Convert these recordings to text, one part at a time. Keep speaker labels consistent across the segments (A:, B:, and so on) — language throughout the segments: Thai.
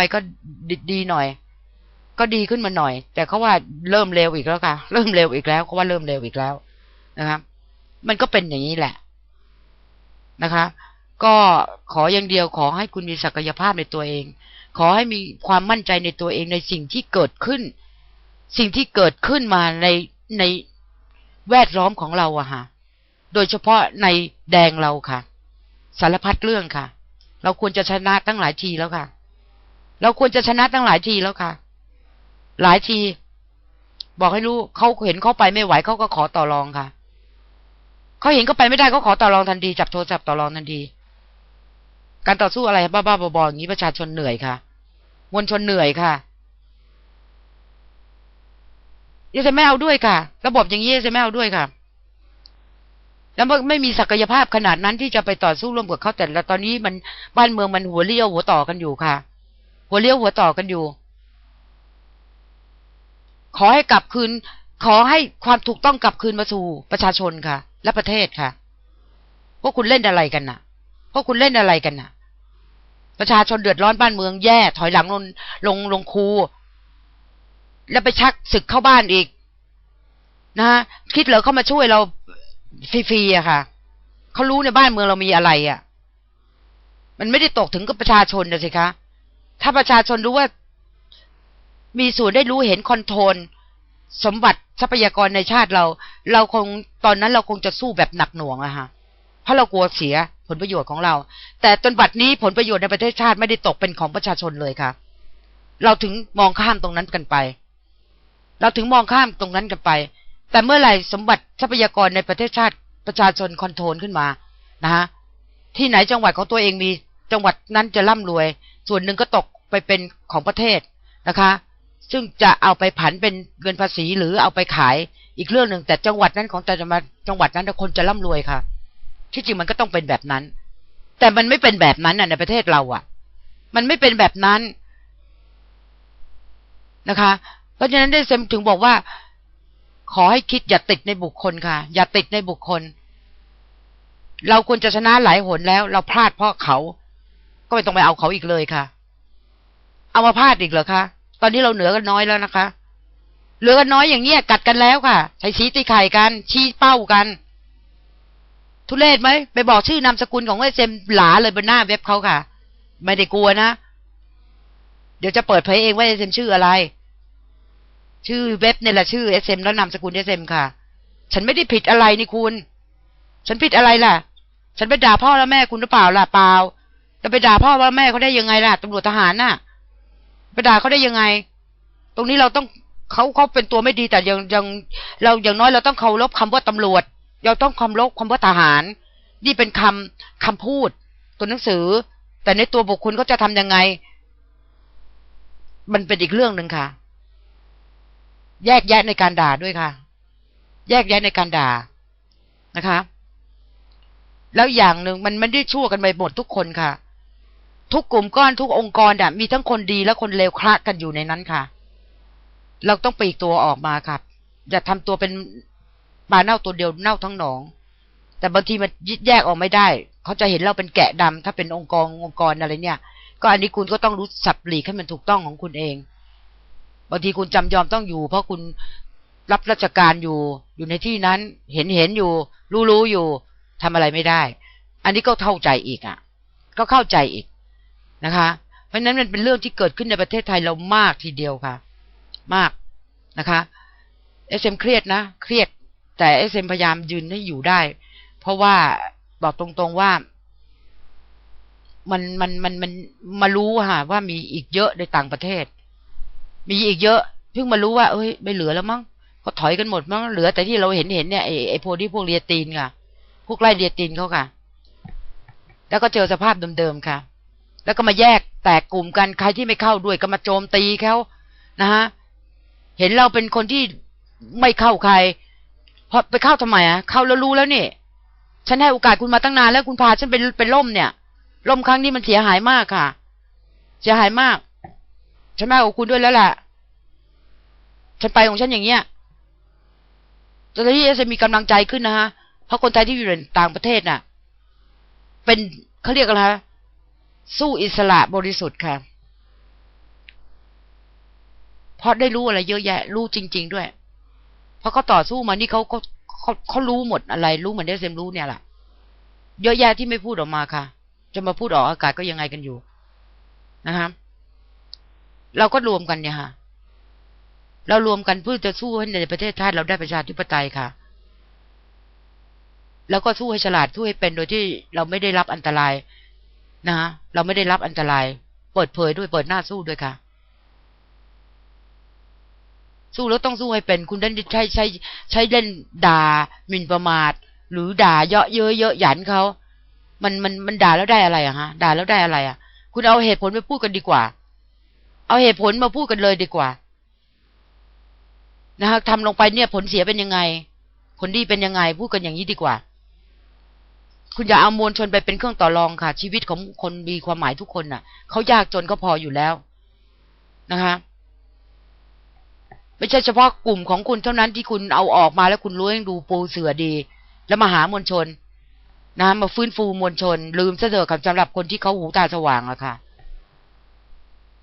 A: ไปก็ดดีหน่อย ก็ดีขึ้นมาหน่อย แต่เขาว่าเริ่มเร็วอีกแล้วค่ะ เริ่มเร็วอีกแล้วเขาว่าเริ่มเร็วอีกแล้วนะครับ มันก็เป็นอย่างนี้แหละนะคะ ก็ขออย่างเดียวขอให้คุณมีศักยภาพในตัวเอง ขอให้มีความมั่นใจในตัวเองในสิ่งที่เกิดขึ้น สิ่งที่เกิดขึ้นมาในในแวดล้อมของเราอะค่ะ โดยเฉพาะในแดงเราค่ะ สารพัดเรื่องค่ะ เราควรจะชนะตั้งหลายทีแล้วค่ะ เราควรจะชนะตั้งหลายทีแล้วค่ะ หลายที บอกให้รู้เขาเห็นเขาไปไม่ไหวเขาก็ขอต่อรองค่ะเขาเห็นเขาไปไม่ได้เขาขอต่อรองทันทีจับโทรศัพท์ต่อรองทันทีการต่อสู้อะไรบ้าๆบอๆอย่างนี้ประชาชนเหนื่อยค่ะ มวลชนเหนื่อยค่ะยังจะไม่เอาด้วยค่ะ ระบบอย่างนี้จะไม่เอาด้วยค่ะ แล้วไม่มีศักยภาพขนาดนั้นที่จะไปต่อสู้ร่วมกับเขาแต่ละตอนนี้มันบ้านเมืองมันหัวเลี้ยวหัวต่อกันอยู่ค่ะ หัวเลี้ยวหัวต่อกันอยู่ ขอให้กลับคืน ขอให้ความถูกต้องกลับคืนมาสู่ประชาชนค่ะ และประเทศค่ะ พวกคุณเล่นอะไรกันน่ะ พวกคุณเล่นอะไรกันน่ะ ประชาชนเดือดร้อนบ้านเมืองแย่ ถอยหลังลงลงลงคู แล้วไปชักศึกเข้าบ้านอีก นะฮะคิดเหรอเขามาช่วยเราฟรีๆอะค่ะเขารู้ในบ้านเมืองเรามีอะไรอะมันไม่ได้ตกถึงกับประชาชนนะสิคะ ถ้าประชาชนรู้ว่า มีส่วนได้รู้เห็นคอนโทรลสมบัติทรัพยากรในชาติเรา เราคงตอนนั้นเราคงจะสู้แบบหนักหน่วงอะค่ะเพราะเรากลัวเสียผลประโยชน์ของเรา แต่จนบัดนี้ผลประโยชน์ในประเทศชาติไม่ได้ตกเป็นของประชาชนเลยค่ะ เราถึงมองข้ามตรงนั้นกันไป เราถึงมองข้ามตรงนั้นกันไป แต่เมื่อไหร่สมบัติทรัพยากรในประเทศชาติประชาชนคอนโทรลขึ้นมานะฮะที่ไหนจังหวัดของตัวเองมีจังหวัดนั้นจะร่ำรวย ส่วนหนึ่งก็ตกไปเป็นของประเทศนะคะ ซึ่งจะเอาไปผันเป็นเงินภาษีหรือเอาไปขายอีกเรื่องหนึ่งแต่จังหวัดนั้นของแต่จังหวัดนั้นคนจะร่ำรวยค่ะ ที่จริงมันก็ต้องเป็นแบบนั้น แต่มันไม่เป็นแบบนั้นในประเทศเราอะ มันไม่เป็นแบบนั้นนะคะ เพราะฉะนั้นได้เซมถึงบอกว่า ขอให้คิดอย่าติดในบุคคลค่ะ อย่าติดในบุคคล เราควรจะชนะหลายหนแล้ว เราพลาดเพราะเขา ก็ไม่ต้องไปเอาเขาอีกเลยค่ะ เอามาพาดอีกเหรอคะ ตอนนี้เราเหนือกันน้อยแล้วนะคะ เหลือกันน้อยอย่างเงี้ยกัดกันแล้วค่ะ ใช้ชี้ตีไข่กัน ชี้เป้ากัน ทุเรศไหมไปบอกชื่อนามสกุลของเอเซมหลาเลยบนหน้าเว็บเขาค่ะ ไม่ได้กลัวนะ เดี๋ยวจะเปิดเผยเองว่าเอเซมชื่ออะไร ชื่อเว็บเนี่ยแหละชื่อเอสเอ็มแล้วนามสกุลเอสเอ็มค่ะ ฉันไม่ได้ผิดอะไรนี่คุณ ฉันผิดอะไรล่ะฉันไปด่าพ่อและแม่คุณหรือเปล่าล่ะเปล่า จะไปด่าพ่อว่าแม่เขาได้ยังไงล่ะตำรวจทหารน่ะ ไปด่าเขาได้ยังไง ตรงนี้เราต้องเขาเขาเป็นตัวไม่ดีแต่ยังยังเราอย่างน้อยเราต้องเคารพคำว่าตำรวจ เราต้องเคารพคำว่าทหาร นี่เป็นคำคำพูด ตัวหนังสือ แต่ในตัวบุคคลเขาจะทํำยังไง มันเป็นอีกเรื่องหนึ่งค่ะ แยกแยะในการด่าด้วยค่ะ แยกแยะในการด่านะคะ แล้วอย่างหนึ่งมันไม่ได้ชั่วกันไปหมดทุกคนค่ะ ทุกกลุ่มก้อนทุกองค์กรอะมีทั้งคนดีและคนเลวคละกันอยู่ในนั้นค่ะ เราต้องปีกตัวออกมาครับ อย่าทำตัวเป็นปลาเน่าตัวเดียวเน่าทั้งหนอง แต่บางทีมันยิดแยกออกไม่ได้ เขาจะเห็นเราเป็นแกะดำถ้าเป็นองค์กรองค์กรอะไรเนี่ย ก็อันนี้คุณก็ต้องรู้สับหลีกให้มันถูกต้องของคุณเองบางทีคุณจำยอมต้องอยู่ เพราะคุณรับราชการอยู่ อยู่ในที่นั้น เห็นเห็นอยู่ รู้รู้อยู่ทำอะไรไม่ได้ อันนี้ก็เข้าใจอีกอะ ก็เข้าใจอีก นะคะ เพราะนั้นมันเป็นเรื่องที่เกิดขึ้นในประเทศไทยเรามากทีเดียวค่ะ มากนะคะเอสเอ็มเครียดนะเครียด แต่เอสเอ็มพยายามยืนให้อยู่ได้ เพราะว่าบอกตรงๆว่า มันมันมันมันมารู้ค่ะ ว่ามีอีกเยอะในต่างประเทศ มีอีกเยอะเพิ่งมารู้ว่าเอ้ยไม่เหลือแล้วมั้งเขาถอยกันหมดมั้งเหลือแต่ที่เราเห็นเห็นเนี่ยไอ้ไอ้พวกที่พวกเรียตีนค่ะ พวกไล่เรียตีนเขาค่ะ แล้วก็เจอสภาพเดิมๆค่ะ แล้วก็มาแยกแตกกลุ่มกันใครที่ไม่เข้าด้วยก็มาโจมตีเขานะฮะเห็นเราเป็นคนที่ไม่เข้าใครเพราะไปเข้าทำไมอะเข้าแล้วรู้แล้วนี่ฉันให้โอกาสคุณมาตั้งนานแล้วคุณพาฉันเป็นเป็นล่มเนี่ยล่มครั้งนี้มันเสียหายมากค่ะ เสียหายมาก ฉันมากับคุณด้วยแล้วแหละฉันไปของฉันอย่างเงี้ยตอนนี้จะมีกำลังใจขึ้นนะฮะเพราะคนไทยที่อยู่ในต่างประเทศน่ะ เป็นเขาเรียกอะไร สู้อิสระบริสุทธิ์ค่ะ เพราะได้รู้อะไรเยอะแยะ รู้จริง ๆ ด้วย เพราะเขาต่อสู้มานี่เขาเขาเขาเขารู้หมดอะไร รู้เหมือนเดซเซมรู้เนี่ยแหละเยอะแยะที่ไม่พูดออกมาค่ะ จะมาพูดออกอากาศก็ยังไงกันอยู่นะครับเราก็รวมกันเนี่ยค่ะ เรารวมกันเพื่อจะสู้ให้ในประเทศชาติเราได้ประชาธิปไตยค่ะ แล้วก็สู้ให้ฉลาดสู้ให้เป็นโดยที่เราไม่ได้รับอันตราย นะฮะเราไม่ได้รับอันตราย เปิดเผยด้วยเปิดหน้าสู้ด้วยค่ะ สู้แล้วต้องสู้ให้เป็น คุณได้ใช้ใช้ใช้เล่นด่าหมิ่นประมาท หรือด่าเยอะเยอะเยอะหยันเขามันมันมันด่าแล้วได้อะไรอะฮะ ด่าแล้วได้อะไรอะคุณเอาเหตุผลไปพูดกันดีกว่า เอาเหตุผลมาพูดกันเลยดีกว่า นะฮะทำลงไปเนี่ยผลเสียเป็นยังไง ผลดีเป็นยังไง พูดกันอย่างนี้ดีกว่า คุณอย่าเอามวลชนไปเป็นเครื่องต่อรองค่ะ ชีวิตของคนมีความหมายทุกคนน่ะเขายากจนก็พออยู่แล้วนะคะไม่ใช่เฉพาะกลุ่มของคุณเท่านั้นที่คุณเอาออกมาแล้วคุณรู้ยังดูปูเสือดี แล้วมาหามวลชนนะมาฟื้นฟูมวลชน ลืมซะเถอะครับสำหรับคนที่เขาหูตาสว่างอะค่ะ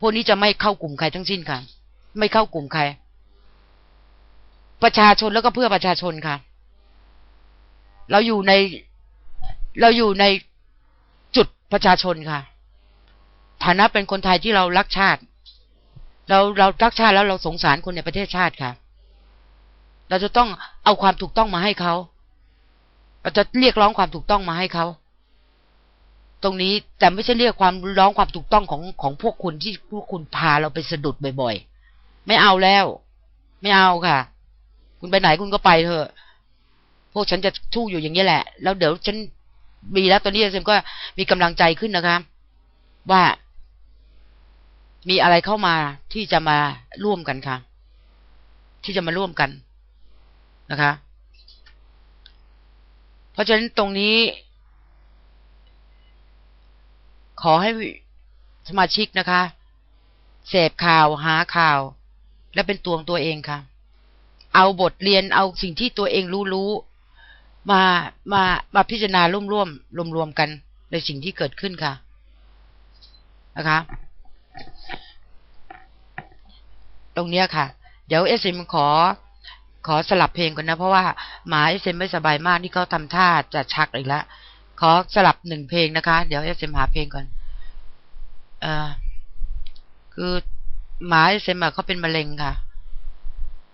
A: พวกนี้จะไม่เข้ากลุ่มใครทั้งสิ้นค่ะ ไม่เข้ากลุ่มใคร ประชาชนแล้วก็เพื่อประชาชนค่ะ เราอยู่ใน เราอยู่ในจุดประชาชนค่ะ ฐานะเป็นคนไทยที่เรารักชาติ เราเรารักชาติแล้วเราสงสารคนในประเทศชาติค่ะ เราจะต้องเอาความถูกต้องมาให้เขา เราจะเรียกร้องความถูกต้องมาให้เขาตรงนี้แต่ไม่ใช่เรียกความร้องความถูกต้องของของพวกคุณที่พวกคุณพาเราไปสะดุดบ่อยๆ ไม่เอาแล้ว ไม่เอาค่ะ คุณไปไหนคุณก็ไปเถอะ พวกฉันจะทู่อยู่อย่างนี้แหละ แล้วเดี๋ยวฉัน มีแล้วตอนนี้เซมก็มีกำลังใจขึ้นนะคะ ว่ามีอะไรเข้ามาที่จะมาร่วมกันค่ะ ที่จะมาร่วมกันนะคะ เพราะฉะนั้นตรงนี้ ขอให้สมาชิกนะคะเสพข่าวหาข่าว และเป็นตัวของตัวเองค่ะ เอาบทเรียนเอาสิ่งที่ตัวเองรู้รู้ มามามาพิจารณาร่วมร่วมรวมรวมกันในสิ่งที่เกิดขึ้นค่ะ นะคะ ตรงเนี้ยค่ะ เดี๋ยวเอสเอ็มขอ ขอสลับเพลงก่อนนะ เพราะว่าหมาเอสเอ็มไม่สบายมากที่เขาทำท่าจะชักอีกแล้วขอสลับหนึ่งเพลงนะคะ เดี๋ยวเอสเอ็มหาเพลงก่อน เอ่อคือหมาเอสเอ็มเขาเป็นมะเร็งค่ะ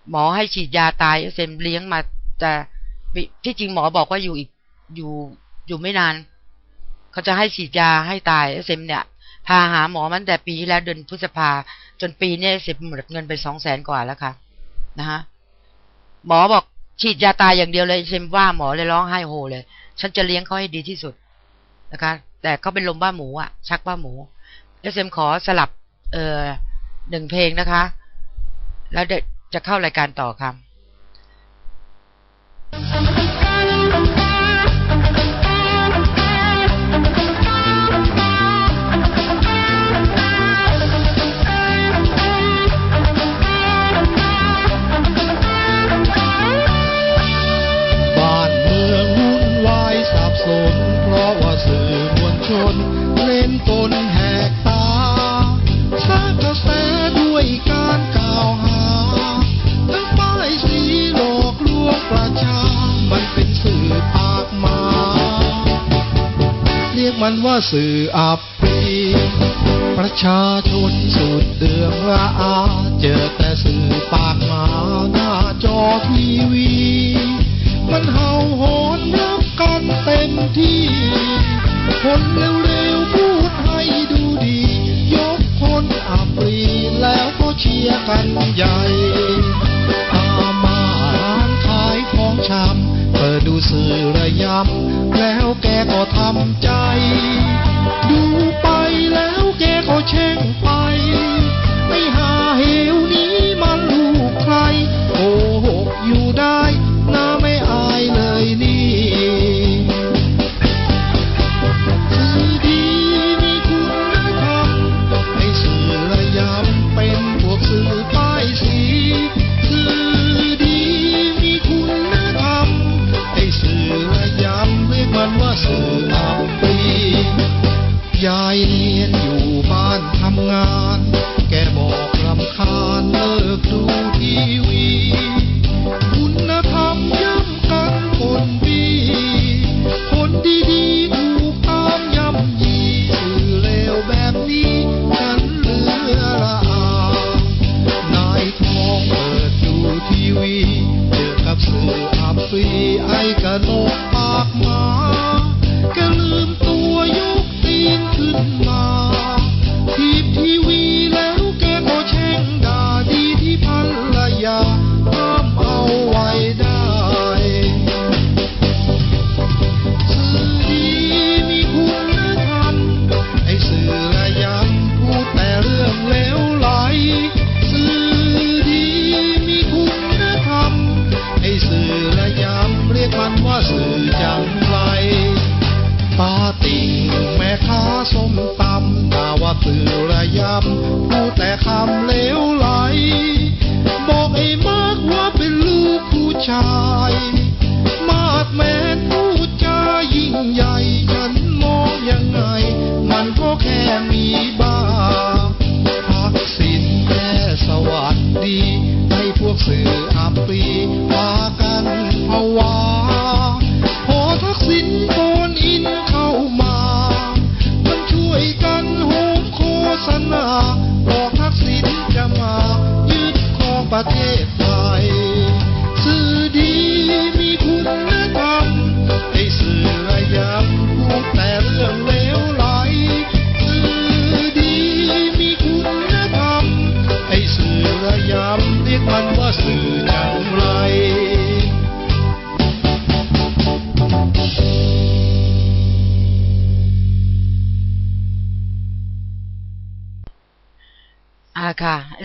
A: หมอให้ฉีดยาตายเอสเอ็มเลี้ยงมาจะ ที่จริงหมอบอกว่าอยู่อีกอยู่อยู่ไม่นาน เขาจะให้ฉีดยาให้ตายเอสเอ็มเนี่ย พาหาหมอมันแต่ปีที่แล้วเดือนพฤษภาจนปีนี้เสร็จหมดเงินไปสองแสนกว่าแล้วค่ะ นะฮะหมอบอกฉีดยาตายอย่างเดียวเลยเซมว่าหมอเลยร้องไห้โฮเลย ฉันจะเลี้ยงเขาให้ดีที่สุดนะคะ แต่เขาเป็นลมบ้าหมูอะชักบ้าหมูแล้วเซมขอสลับ เอ่อหนึ่งเพลงนะคะ แล้วเดจะเข้ารายการต่อครั
B: มันว่าสื่ออับปรีประชาชนสุดเดืองระอา เจอแต่สื่อปากหมาหน้าจอทีวี มันเห่าหอนรับกันเต็มที่ คนเร็วๆพูดให้ดูดี ยกคนอับปรีแล้วก็เชียร์กันใหญ่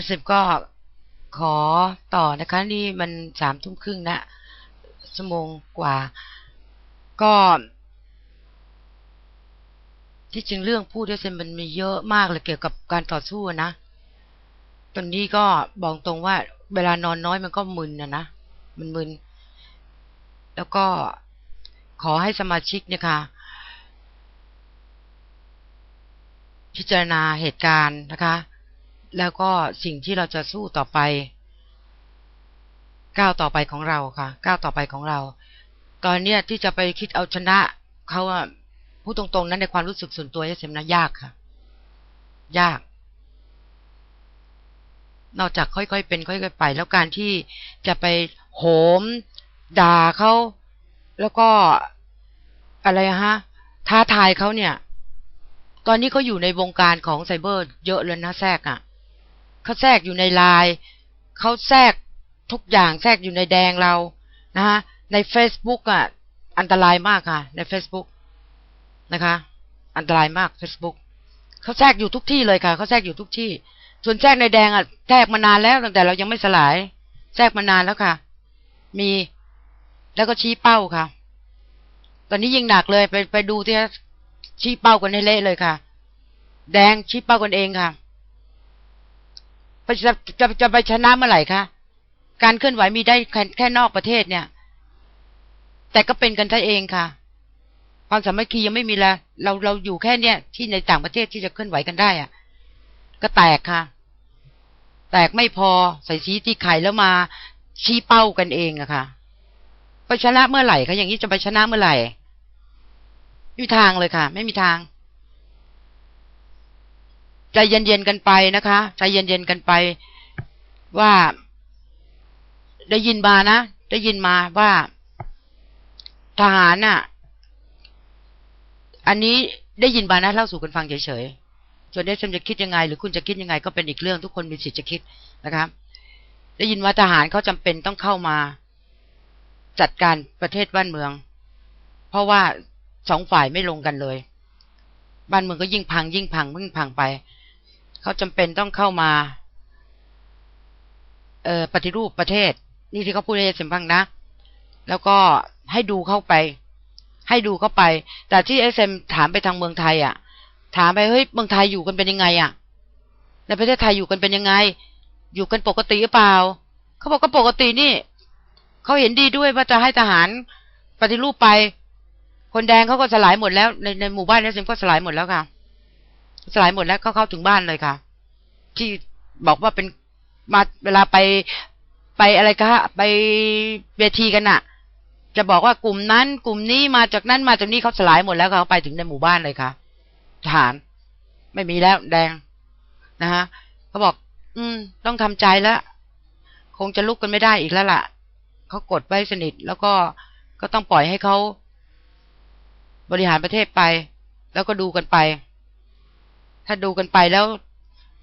B: สิบก็
A: ขอต่อนะคะ นี่มันสามทุ่มครึ่งนะชั่วโมงกว่า ก็ ที่จริงเรื่องพูดด้วยเซนมันมีเยอะมากเลยเกี่ยวกับการต่อสู้นะตอนนี้ก็บอกตรงว่า เวลานอนน้อยมันก็มึนนะนะมันมึน แล้วก็ขอให้สมาชิกเนี่ยค่ะ พิจารณาเหตุการณ์นะคะ แล้วก็สิ่งที่เราจะสู้ต่อไป ก้าวต่อไปของเราค่ะ ก้าวต่อไปของเรา ตอนเนี้ยที่จะไปคิดเอาชนะเขาพูดตรงๆ นั้นในความรู้สึกส่วนตัวเซมนะยากค่ะ ยาก นอกจากค่อยๆเป็น ค่อยๆไป แล้วการที่จะไปโหม ด่าเขาแล้วก็อะไรฮะ ท้าทายเขาเนี่ย ตอนนี้เขาอยู่ในวงการของไซเบอร์ เยอะเลยนะแทรกอะ่ะ เขาแทรกอยู่ในไลน์เขาแทรกทุกอย่างแทรกอยู่ในแดงเรานะฮะใน Facebook อะอันตรายมากค่ะ ใน Facebook นะคะ อันตรายมาก Facebook เขาแทรกอยู่ทุกที่เลยค่ะเขาแทรกอยู่ทุกที่ ส่วนแทรกในแดงอะแทรกมานานแล้วตั้งแต่เรายังไม่สลาย แทรกมานานแล้วค่ะ มีแล้วก็ชี้เป้าค่ะ ตอนนี้ยิ่งหนักเลยไปไปดูที่ชี้เป้ากันให้เละเลยค่ะ แดงชี้เป้ากันเองค่ะ จะจะจะไปชนะเมื่อไหร่คะการเคลื่อนไหวมีได้แค่แค่นอกประเทศเนี่ย แต่ก็เป็นกันท่าเองค่ะ ความสามัคคียังไม่มีล้วเราเราอยู่แค่เนี้ยที่ในต่างประเทศที่จะเคลื่อนไหวกันได้อะ ก็แตกค่ะ แตกไม่พอใส่สีตีไข่แล้วมา ชี้เป้ากันเองอะค่ะไปชนะเมื่อไหร่คะอย่างนี้จะไปชนะเมื่อไหร่ไม่มีทางเลยค่ะ ไม่มีทาง ใจเย็นๆกันไปนะคะใจเย็นๆกันไป ว่า ได้ยินมานะได้ยินมาว่า ทหารน่ะ อันนี้ได้ยินมานะเล่าสู่กันฟังเฉยๆส่วนเดชมจะคิดยังไง หรือคุณจะคิดยังไง ก็เป็นอีกเรื่องทุกคนมีสิทธิ์จะคิดนะครับ ได้ยินว่าทหารเขาจำเป็นต้องเข้ามา จัดการประเทศบ้านเมือง เพราะว่าสองฝ่ายไม่ลงกันเลย บ้านเมืองก็ยิ่งพังยิ่งพังยิ่งพังไป เขาจำเป็นต้องเข้ามา เอ่อปฏิรูปประเทศ นี่ที่เขาพูดให้เสียงฟังนะ แล้วก็ให้ดูเข้าไป ให้ดูเข้าไป แต่ที่เอสเอ็มถามไปทางเมืองไทยอะ ถามไปเฮ้ยเมืองไทยอยู่กันเป็นยังไงอะในประเทศไทยอยู่กันเป็นยังไง อยู่กันปกติหรือเปล่า เขาบอกก็ปกตินี่เขาเห็นดีด้วยว่าจะให้ทหารปฏิรูปไป คนแดงเขาก็สลายหมดแล้วในในหมู่บ้านเอสเอ็มก็สลายหมดแล้วค่ะ สลายหมดแล้วเขาเข้าถึงบ้านเลยค่ะ ที่บอกว่าเป็นมาเวลาไปไปอะไรคะไปเวทีกันอะจะบอกว่ากลุ่มนั้น กลุ่มนี้มาจากนั้นมาจากนี้เขาสลายหมดแล้วเขาไปถึงในหมู่บ้านเลยค่ะทหารไม่มีแล้วแดงนะฮะเขาบอก อืม ต้องทำใจแล้ว คงจะลุกกันไม่ได้อีกแล้วล่ะเขากดไว้สนิท แล้วก็ก็ต้องปล่อยให้เขาบริหารประเทศไป แล้วก็ดูกันไป ถ้าดูกันไปแล้ว